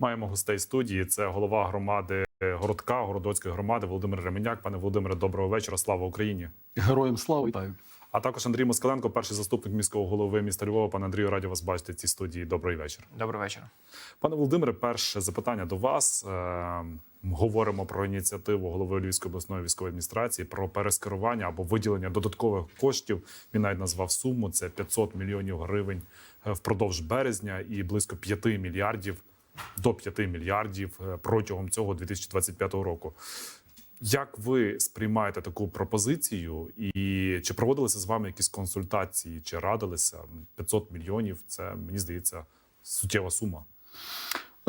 Маємо гостей студії. Це голова громади городка, городоцької громади Володимир Ременяк. Пане Володимире, доброго вечора. Слава Україні! Героям слава вітаю. А також Андрій Москаленко, перший заступник міського голови міста Львова. Пане Андрію, раді вас бачити в цій студії. Добрий вечір. Добрий вечір. Пане Володимире, перше запитання до вас. Е, Говоримо про ініціативу голови Львівської обласної військової адміністрації про перескерування або виділення додаткових коштів. Він навіть назвав суму. Це 500 мільйонів гривень е, впродовж березня і близько 5 мільярдів до 5 мільярдів е, протягом цього 2025 року. Як ви сприймаєте таку пропозицію, і чи проводилися з вами якісь консультації, чи радилися 500 мільйонів? Це мені здається суттєва сума.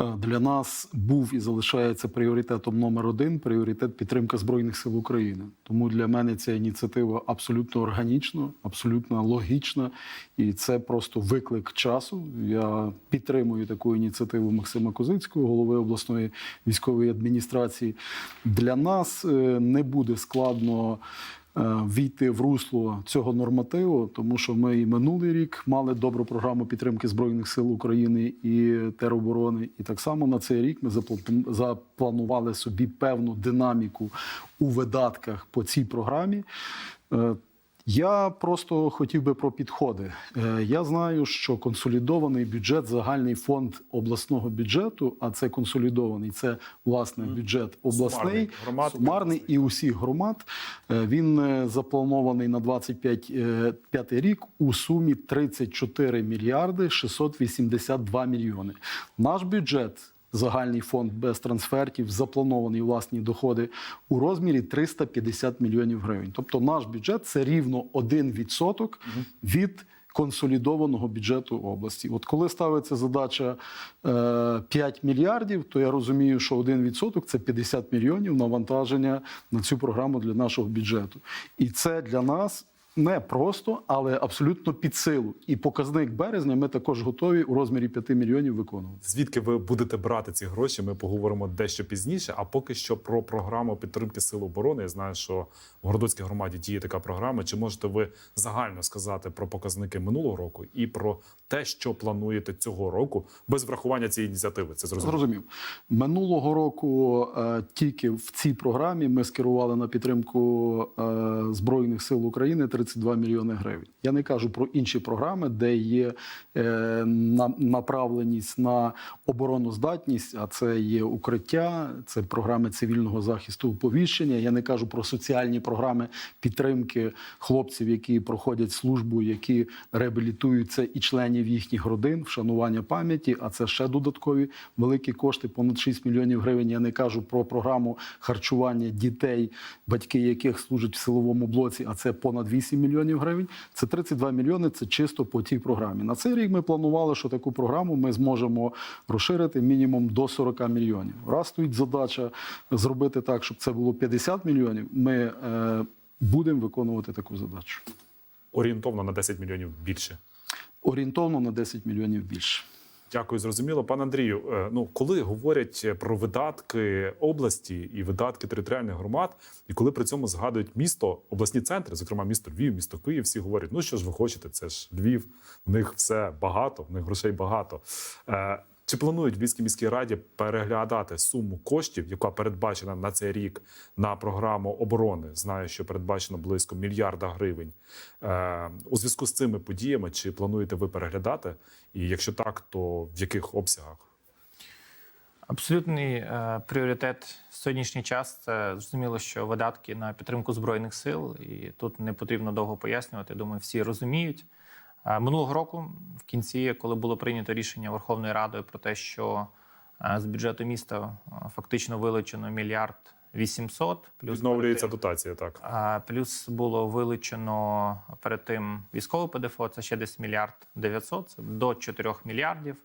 Е, Для нас був і залишається пріоритетом номер один пріоритет підтримка збройних сил України. Тому для мене ця ініціатива абсолютно органічна, абсолютно логічна, і це просто виклик часу. Я підтримую таку ініціативу Максима Козицького, голови обласної військової адміністрації. Для нас е, не буде складно. Е, Війти в русло цього нормативу, тому що ми і минулий рік мали добру програму підтримки збройних сил України і тероборони. І так само на цей рік ми запланували собі певну динаміку у видатках по цій програмі. Я просто хотів би про підходи. Е, Я знаю, що консолідований бюджет, загальний фонд обласного бюджету, а це консолідований, це власне бюджет обласний, Сумарний. Сумарний і усіх громад. Е, Він е, запланований на 25 е, п'ятий рік у сумі 34 мільярди 682 мільйони. Наш бюджет. Загальний фонд без трансфертів, заплановані власні доходи у розмірі 350 мільйонів гривень. Тобто наш бюджет це рівно 1% від консолідованого бюджету області. От коли ставиться задача е, 5 мільярдів, то я розумію, що 1% – це 50 мільйонів навантаження на цю програму для нашого бюджету. І це для нас не просто, але абсолютно під силу. І показник березня ми також готові у розмірі 5 мільйонів виконувати. Звідки ви будете брати ці гроші? Ми поговоримо дещо пізніше. А поки що про програму підтримки сил оборони. Я знаю, що в Городоцькій громаді діє така програма. Чи можете ви загально сказати про показники минулого року і про те, що плануєте цього року, без врахування цієї ініціативи? Це зрозуміло. Зрозумів. Минулого року е, тільки в цій програмі ми скерували на підтримку е, Збройних сил України 32 мільйони гривень. Я не кажу про інші програми, де є е, на, направленість на обороноздатність, а це є укриття, це програми цивільного захисту оповіщення. Я не кажу про соціальні програми підтримки хлопців, які проходять службу, які реабілітуються і членів їхніх родин, вшанування пам'яті. А це ще додаткові великі кошти, понад 6 мільйонів гривень. Я не кажу про програму харчування дітей, батьки яких служать в силовому блоці, а це понад 8 мільйонів гривень. Це 32 мільйони. Це чисто по тій програмі. На цей рік ми планували, що таку програму ми зможемо розширити мінімум до 40 мільйонів. Раз стоїть задача зробити так, щоб це було 50 мільйонів. Ми е, будемо виконувати таку задачу. Орієнтовно на 10 мільйонів більше. Орієнтовно на 10 мільйонів більше. Дякую, зрозуміло. Пане Андрію, е, ну коли говорять про видатки області і видатки територіальних громад, і коли при цьому згадують місто, обласні центри, зокрема місто Львів, місто Київ, всі говорять: ну що ж ви хочете, це ж Львів, в них все багато, в них грошей багато. Чи планують в Львівській міській раді переглядати суму коштів, яка передбачена на цей рік на програму оборони? Знаю, що передбачено близько мільярда гривень. Е, У зв'язку з цими подіями чи плануєте ви переглядати? І якщо так, то в яких обсягах? Абсолютний е, пріоритет в сьогоднішній час це зрозуміло, що видатки на підтримку збройних сил, і тут не потрібно довго пояснювати. Думаю, всі розуміють. Е, минулого року, в кінці, коли було прийнято рішення Верховною Радою про те, що е, з бюджету міста е, фактично вилучено мільярд 800, плюс Відновлюється тим- дотація, так. Плюс було вилучено перед тим військове ПДФО, це ще десь мільярд 900, це до 4 мільярдів.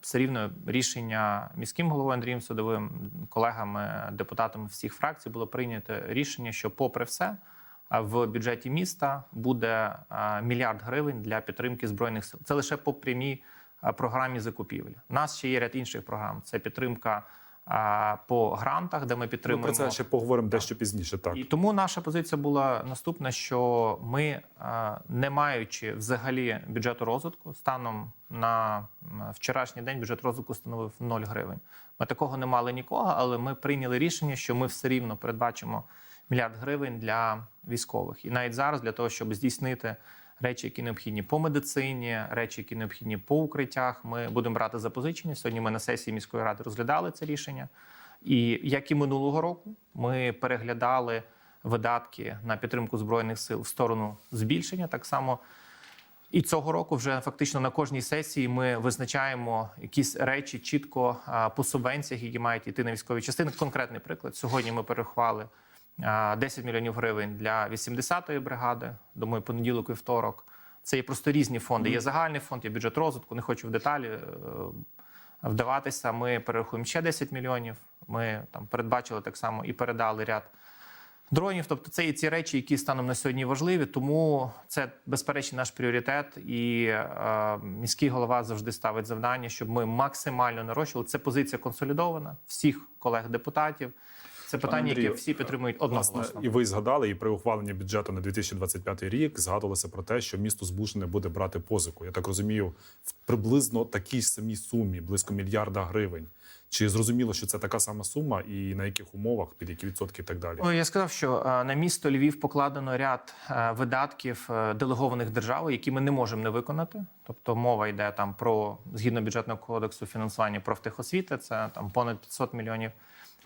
Все рівно рішення міським головою Андрієм Садовим, колегами, депутатами всіх фракцій було прийнято рішення, що, попри все, в бюджеті міста буде мільярд гривень для підтримки збройних сил. Це лише по прямій програмі закупівлі. У нас ще є ряд інших програм. Це підтримка по грантах, де ми Ми підтримуємо. про це ще поговоримо дещо пізніше. Так І тому наша позиція була наступна: що ми, не маючи взагалі бюджету розвитку, станом на вчорашній день бюджет розвитку становив 0 гривень. Ми такого не мали нікого, але ми прийняли рішення, що ми все рівно передбачимо мільярд гривень для військових. І навіть зараз для того, щоб здійснити речі, які необхідні по медицині, речі, які необхідні по укриттях, ми будемо брати запозичення. Сьогодні ми на сесії міської ради розглядали це рішення. І як і минулого року, ми переглядали видатки на підтримку збройних сил в сторону збільшення. Так само і цього року вже фактично на кожній сесії ми визначаємо якісь речі чітко по субвенціях, які мають йти на військові частини. Конкретний приклад. Сьогодні ми перерахували а, 10 мільйонів гривень для 80-ї бригади. Думаю, понеділок і второк. Це є просто різні фонди. Є загальний фонд, є бюджет розвитку. Не хочу в деталі е, вдаватися. Ми перерахуємо ще 10 мільйонів. Ми там передбачили так само і передали ряд дронів. Тобто, це є ці речі, які станом на сьогодні важливі. Тому це безперечно наш пріоритет. І е, міський голова завжди ставить завдання, щоб ми максимально нарощували. Це позиція консолідована всіх колег-депутатів. Це питання, яке всі підтримують одноголосно. і ви згадали, і при ухваленні бюджету на 2025 рік згадувалося про те, що місто Збушене буде брати позику. Я так розумію, в приблизно такій самій сумі, близько мільярда гривень. Чи зрозуміло, що це така сама сума, і на яких умовах, під які відсотки і так далі? Ну, я сказав, що е, на місто Львів покладено ряд е, видатків е, делегованих державою, які ми не можемо не виконати. Тобто мова йде там про згідно бюджетного кодексу фінансування профтехосвіти, це там понад 500 мільйонів.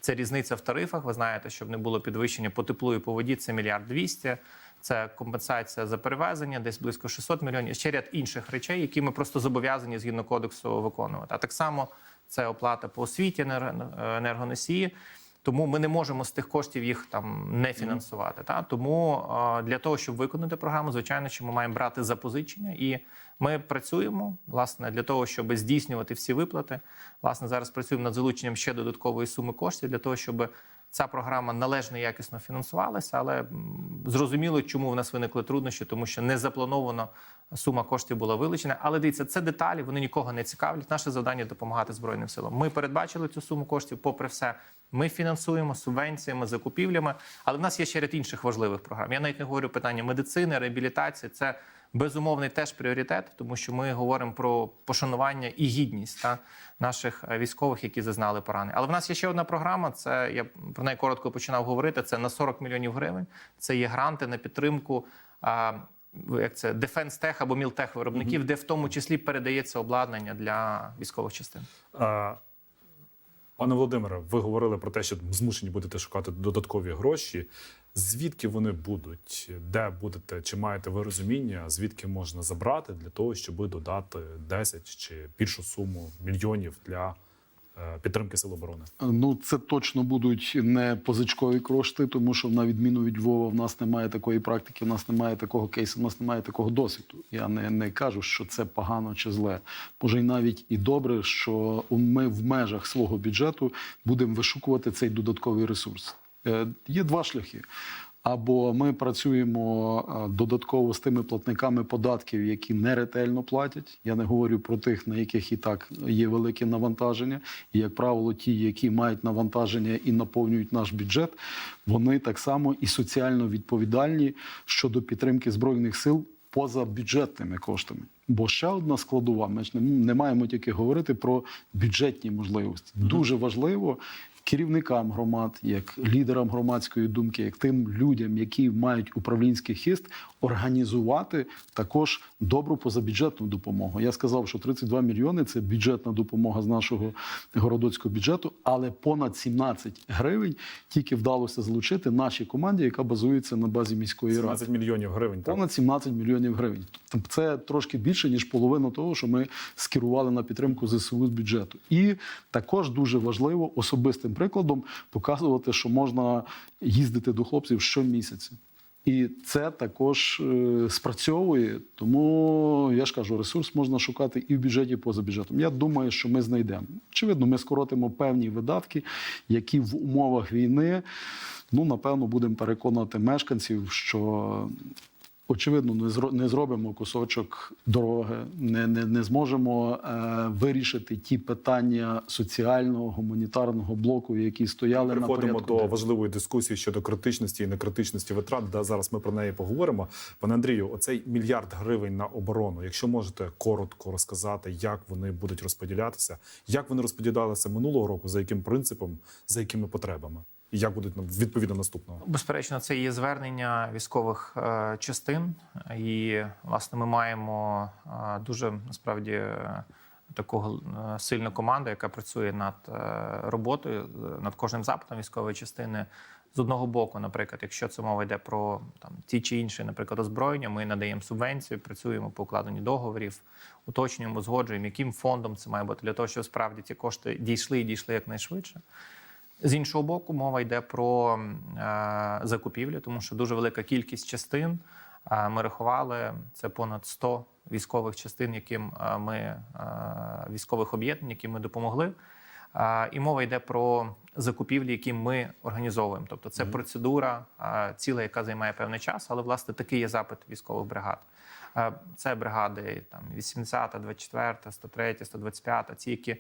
Це різниця в тарифах. Ви знаєте, щоб не було підвищення по теплу і по воді. Це мільярд двісті. Це компенсація за перевезення, десь близько 600 мільйонів. Ще ряд інших речей, які ми просто зобов'язані згідно кодексу виконувати. А так само це оплата по освіті енер- енергоносії. Тому ми не можемо з тих коштів їх там не фінансувати. Та тому для того, щоб виконати програму, звичайно, що ми маємо брати запозичення, і ми працюємо власне для того, щоб здійснювати всі виплати. Власне, зараз працюємо над залученням ще додаткової суми коштів для того, щоб ця програма належно і якісно фінансувалася. Але зрозуміло, чому в нас виникли труднощі, тому що не заплановано сума коштів була вилучена. Але дивіться, це деталі, вони нікого не цікавлять. Наше завдання допомагати Збройним силам. Ми передбачили цю суму коштів, попри все. Ми фінансуємо субвенціями, закупівлями, але в нас є ще ряд інших важливих програм. Я навіть не говорю питання медицини, реабілітації. Це безумовний теж пріоритет, тому що ми говоримо про пошанування і гідність та наших е, військових, які зазнали поранень. Але в нас є ще одна програма. Це я про неї коротко починав говорити. Це на 40 мільйонів гривень. Це є гранти на підтримку. А, як це дефенс-тех або мілтех виробників, де в тому числі передається обладнання для військових частин. А, Пане Володимире, ви говорили про те, що змушені будете шукати додаткові гроші. Звідки вони будуть? Де будете? Чи маєте ви розуміння, звідки можна забрати для того, щоб додати 10 чи більшу суму мільйонів для підтримки сил оборони? Ну, це точно будуть не позичкові кошти, тому що на відміну від Львова, в нас немає такої практики, в нас немає такого кейсу, в нас немає такого досвіду. Я не, не кажу, що це погано чи зле. Може, й навіть і добре, що ми в межах свого бюджету будемо вишукувати цей додатковий ресурс. Е, Є два шляхи. Або ми працюємо е, додатково з тими платниками податків, які неретельно платять. Я не говорю про тих, на яких і так є велике навантаження. І, як правило, ті, які мають навантаження і наповнюють наш бюджет, вони так само і соціально відповідальні щодо підтримки збройних сил поза бюджетними коштами. Бо ще одна складова, ми ж не, не маємо тільки говорити про бюджетні можливості. Дуже важливо керівникам громад, як лідерам громадської думки, як тим людям, які мають управлінський хист, організувати також добру позабюджетну допомогу. Я сказав, що 32 мільйони це бюджетна допомога з нашого городоцького бюджету, але понад 17 гривень тільки вдалося залучити нашій команді, яка базується на базі міської ради. 17 мільйонів гривень. Так? Понад 17 мільйонів гривень. Тобто це трошки більше ніж половина того, що ми скерували на підтримку ЗСУ з бюджету. І також дуже важливо особистим прикладом показувати, що можна їздити до хлопців щомісяця. І це також е, спрацьовує. Тому я ж кажу, ресурс можна шукати і в бюджеті, і поза бюджетом. Я думаю, що ми знайдемо. Очевидно, ми скоротимо певні видатки, які в умовах війни, ну напевно, будемо переконувати мешканців, що очевидно не зро- не зробимо кусочок дороги, не, не, не зможемо е, вирішити ті питання соціального гуманітарного блоку, які стояли на Переходимо до важливої дискусії щодо критичності і некритичності витрат. Да, зараз ми про неї поговоримо. Пане Андрію, оцей мільярд гривень на оборону. Якщо можете коротко розказати, як вони будуть розподілятися, як вони розподілялися минулого року, за яким принципом, за якими потребами, і як будуть відповідно наступного. Безперечно, це є звернення військових е, частин, і власне ми маємо е, дуже насправді таку е, сильну команду, яка працює над роботою, над кожним запитом військової частини. З одного боку, наприклад, якщо це мова йде про там ті чи інші, наприклад, озброєння, ми надаємо субвенцію, працюємо по укладенню договорів, уточнюємо, узгоджуємо, яким фондом це має бути для того, щоб справді ці кошти дійшли і дійшли якнайшвидше. З іншого боку, мова йде про е, закупівлі, тому що дуже велика кількість частин. е, Ми рахували це понад 100 військових частин, яким е, ми е, військових об'єднань, яким ми допомогли. Е, І мова йде про закупівлі, які ми організовуємо. Тобто це процедура е, ціла, яка займає певний час, але власне такий є запит військових бригад. Це бригади там 80, 24, 103, 125, ці, які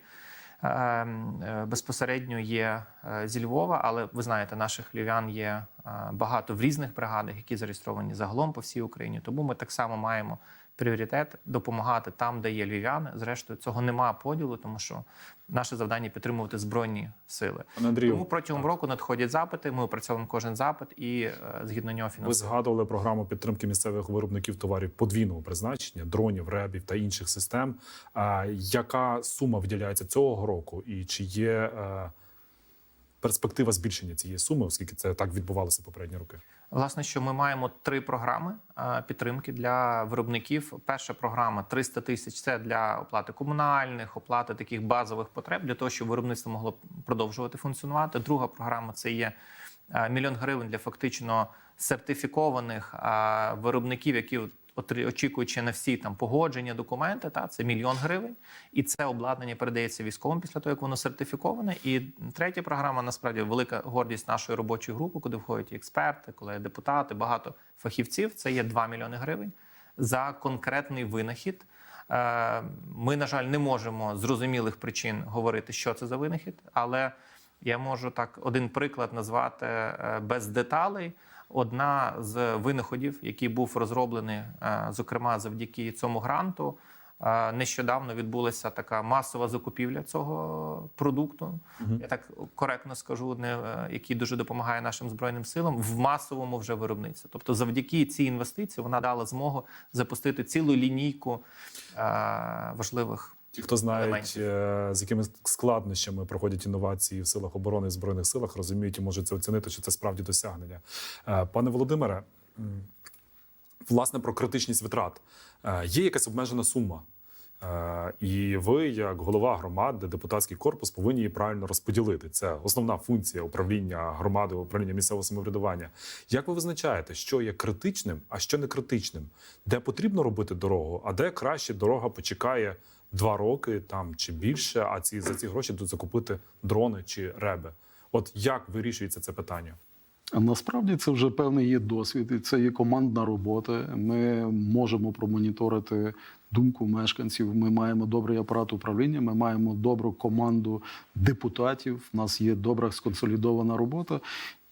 безпосередньо є е, зі Львова, але ви знаєте, наших львів'ян є е, багато в різних бригадах, які зареєстровані загалом по всій Україні. Тому ми так само маємо пріоритет допомагати там, де є львів'яни. Зрештою, цього немає поділу, тому що наше завдання підтримувати збройні сили. Андрію, Тому протягом року надходять запити. Ми опрацьовуємо кожен запит і е, згідно нього ви згадували програму підтримки місцевих виробників товарів подвійного призначення, дронів, ребів та інших систем. Яка сума виділяється цього року, і чи є е, перспектива збільшення цієї суми, оскільки це так відбувалося попередні роки? Власне, що ми маємо три програми е, підтримки для виробників. Перша програма 300 тисяч це для оплати комунальних, оплати таких базових потреб для того, щоб виробництво могло продовжувати функціонувати. Друга програма це є е, мільйон гривень для фактично сертифікованих е, виробників, які очікуючи на всі там погодження, документи. Та це мільйон гривень, і це обладнання передається військовим після того, як воно сертифіковане. І третя програма насправді велика гордість нашої робочої групи, куди входять експерти, коли депутати, багато фахівців. Це є 2 мільйони гривень за конкретний винахід. Е, Ми, на жаль, не можемо зрозумілих причин говорити, що це за винахід, але я можу так один приклад назвати е, без деталей. Одна з винаходів, який був розроблений, е, зокрема завдяки цьому гранту, е, нещодавно відбулася така масова закупівля цього продукту. Я так коректно скажу, не е, який дуже допомагає нашим збройним силам в масовому вже виробництві. Тобто, завдяки цій інвестиції вона дала змогу запустити цілу лінійку важливих. Ті, хто знають, е, з якими складнощами проходять інновації в силах оборони і збройних силах, розуміють і можуть це оцінити, що це справді досягнення. Е, Пане Володимире, власне, про критичність витрат Е, є якась обмежена сума. І ви, як голова громади, депутатський корпус, повинні її правильно розподілити. Це основна функція управління громади, управління місцевого самоврядування. Як ви визначаєте, що є критичним, а що не критичним? Де потрібно робити дорогу, а де краще дорога почекає два роки там чи більше, а ці за ці гроші тут закупити дрони чи реби? От як вирішується це питання? Насправді це вже певний є досвід, і це є командна робота. Ми можемо промоніторити думку мешканців. Ми маємо добрий апарат управління, ми маємо добру команду депутатів. У нас є добра сконсолідована робота.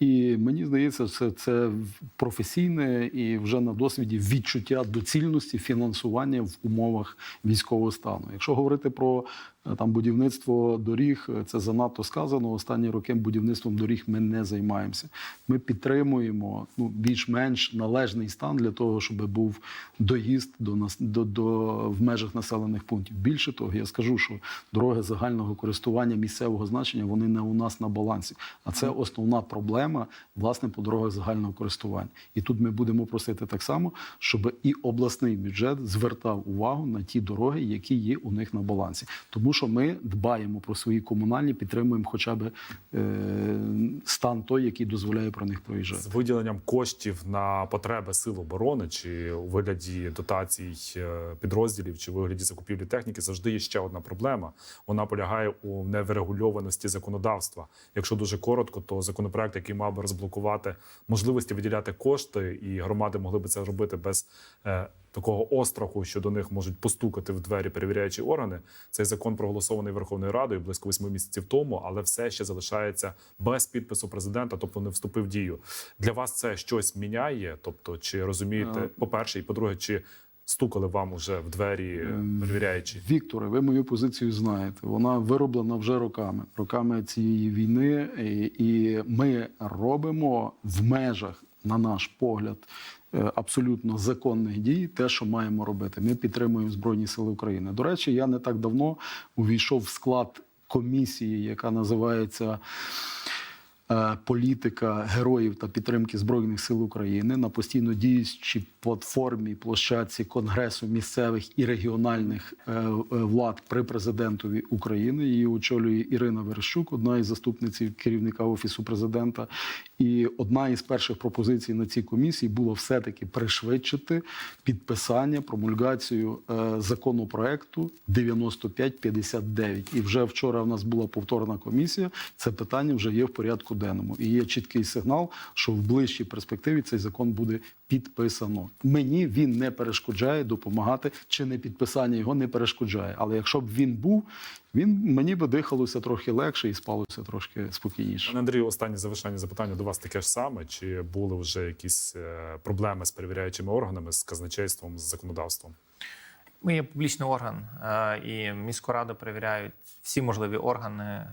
І мені здається, це, це професійне і вже на досвіді відчуття доцільності фінансування в умовах військового стану. Якщо говорити про е, там будівництво доріг, е, це занадто сказано. Останні роки будівництвом доріг ми не займаємося. Ми підтримуємо ну більш-менш належний стан для того, щоб був доїзд до нас до, до в межах населених пунктів. Більше того, я скажу, що дороги загального користування місцевого значення вони не у нас на балансі. А це основна проблема власне по дорогах загального користування. І тут ми будемо просити так само, щоб і обласний бюджет звертав увагу на ті дороги, які є у них на балансі, тому що ми дбаємо про свої комунальні, підтримуємо хоча б е, стан той, який дозволяє про них проїжджати. з виділенням коштів на потреби сил оборони чи у вигляді дотацій е, підрозділів чи вигляді закупівлі техніки завжди є ще одна проблема. Вона полягає у неврегульованості законодавства. Якщо дуже коротко, то законопроект, який ми мав би розблокувати можливості виділяти кошти, і громади могли би це робити без е, такого остраху, що до них можуть постукати в двері перевіряючі органи. Цей закон проголосований Верховною Радою близько восьми місяців тому, але все ще залишається без підпису президента, тобто не вступив в дію. Для вас це щось міняє? Тобто, чи розумієте, по перше, і по-друге, чи стукали вам уже в двері перевіряючі? Вікторе, ви мою позицію знаєте. Вона вироблена вже роками, роками цієї війни, і, і ми робимо в межах, на наш погляд, е, абсолютно законних дій, те, що маємо робити. Ми підтримуємо Збройні Сили України. До речі, я не так давно увійшов в склад комісії, яка називається. Е, Політика героїв та підтримки збройних сил України на постійно діючій платформі площадці Конгресу місцевих і регіональних е, е, влад при президентові України. Її очолює Ірина Верещук, одна із заступниць керівника офісу президента. І одна із перших пропозицій на цій комісії було все-таки пришвидшити підписання, промульгацію законопроекту 9559. І вже вчора в нас була повторна комісія. Це питання вже є в порядку денному. І є чіткий сигнал, що в ближчій перспективі цей закон буде підписано. Мені він не перешкоджає допомагати, чи не підписання його не перешкоджає. Але якщо б він був, він мені би дихалося трохи легше і спалося трошки спокійніше. Пане Андрію, останнє завершальне запитання до вас таке ж саме. Чи були вже якісь е, проблеми з перевіряючими органами, з казначейством, з законодавством? Ми є публічний орган, е, і міську раду перевіряють всі можливі органи, е,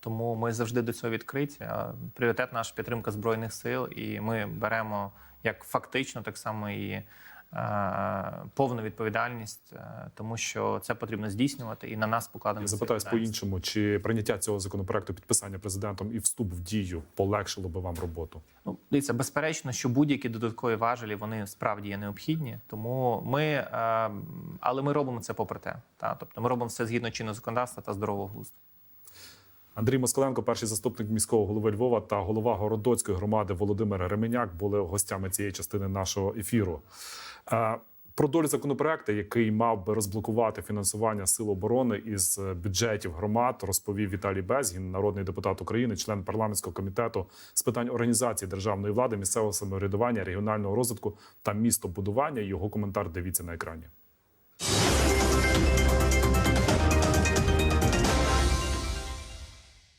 тому ми завжди до цього відкриті. Пріоритет наш підтримка збройних сил, і ми беремо як фактично, так само і повну відповідальність, е, тому що це потрібно здійснювати, і на нас покладено Я запитаюсь по-іншому, чи прийняття цього законопроекту, підписання президентом і вступ в дію полегшило би вам роботу? Ну, дивіться, безперечно, що будь-які додаткові важелі вони справді є необхідні. Тому ми, е, але ми робимо це попри те. Та? Тобто ми робимо все згідно чинного законодавства та здорового глузду. Андрій Москаленко, перший заступник міського голови Львова та голова Городоцької громади Володимир Ременяк були гостями цієї частини нашого ефіру. Е, Про долю законопроекту, який мав би розблокувати фінансування сил оборони із е, бюджетів громад, розповів Віталій Безгін, народний депутат України, член парламентського комітету з питань організації державної влади, місцевого самоврядування, регіонального розвитку та містобудування. Його коментар дивіться на екрані.